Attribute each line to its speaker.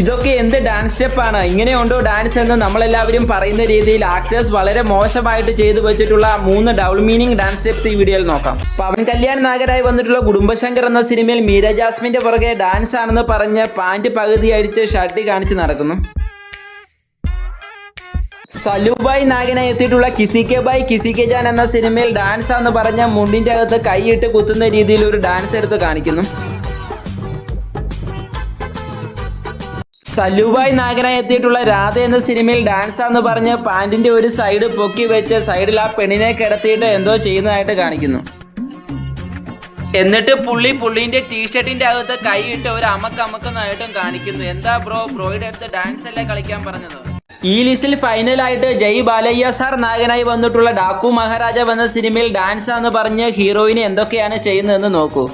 Speaker 1: ഇതൊക്കെ എന്ത് ഡാൻസ് സ്റ്റെപ്പാണ് ഇങ്ങനെയുണ്ടോ ഡാൻസ് എന്ന് നമ്മളെല്ലാവരും പറയുന്ന രീതിയിൽ ആക്ടേഴ്സ് വളരെ മോശമായിട്ട് ചെയ്തു വെച്ചിട്ടുള്ള മൂന്ന് ഡബിൾ മീനിങ് ഡാൻസ് സ്റ്റെപ്സ് ഈ വീഡിയോയിൽ നോക്കാം. പവൻ കല്യാൺ നായകരായി വന്നിട്ടുള്ള കുടുംബശങ്കർ എന്ന സിനിമയിൽ മീര ജാസ്മിന്റെ പുറകെ ഡാൻസ് ആണെന്ന് പറഞ്ഞ് പാന്റ് പകുതി അടിച്ച് ഷർട്ട് കാണിച്ച് നടക്കുന്നു. സലുബായ് നാഗനെ എത്തിയിട്ടുള്ള കിസിക്കെ ബൈ കിസിക്കെ ജാൻ എന്ന സിനിമയിൽ ഡാൻസ് ആണെന്ന് പറഞ്ഞ മുണ്ടിന്റെ അകത്ത് കൈയിട്ട് കുത്തുന്ന രീതിയിൽ ഒരു ഡാൻസ് എടുത്ത് കാണിക്കുന്നു. സലുബായ് നായകനായി എത്തിയിട്ടുള്ള രാധ എന്ന സിനിമയിൽ ഡാൻസ് ആന്ന് പറഞ്ഞ് പാൻറിന്റെ ഒരു സൈഡ് പൊക്കി വെച്ച് സൈഡിൽ ആ പെണ്ണിനെ കിടത്തിയിട്ട് എന്തോ ചെയ്യുന്നതായിട്ട് കാണിക്കുന്നു. എന്നിട്ട് പുള്ളി പുള്ളിന്റെ ടീഷർട്ടിന്റെ അകത്ത് കൈയിട്ട് ഒരു അമക്ക് അമക്കുന്നതായിട്ടും കാണിക്കുന്നു. എന്താ ബ്രോ? ബ്രോയുടെ അടുത്ത് ഡാൻസ് അല്ലേ കളിക്കാൻ പറഞ്ഞത്? ഈ ലിസ്റ്റിൽ ഫൈനലായിട്ട് ജയ് ബാലയ്യ സാർ നായകനായി വന്നിട്ടുള്ള ഡാക്കു മഹാരാജ എന്ന സിനിമയിൽ ഡാൻസ് ആന്ന് പറഞ്ഞ് ഹീറോയിന് എന്തൊക്കെയാണ് ചെയ്യുന്നതെന്ന് നോക്കൂ.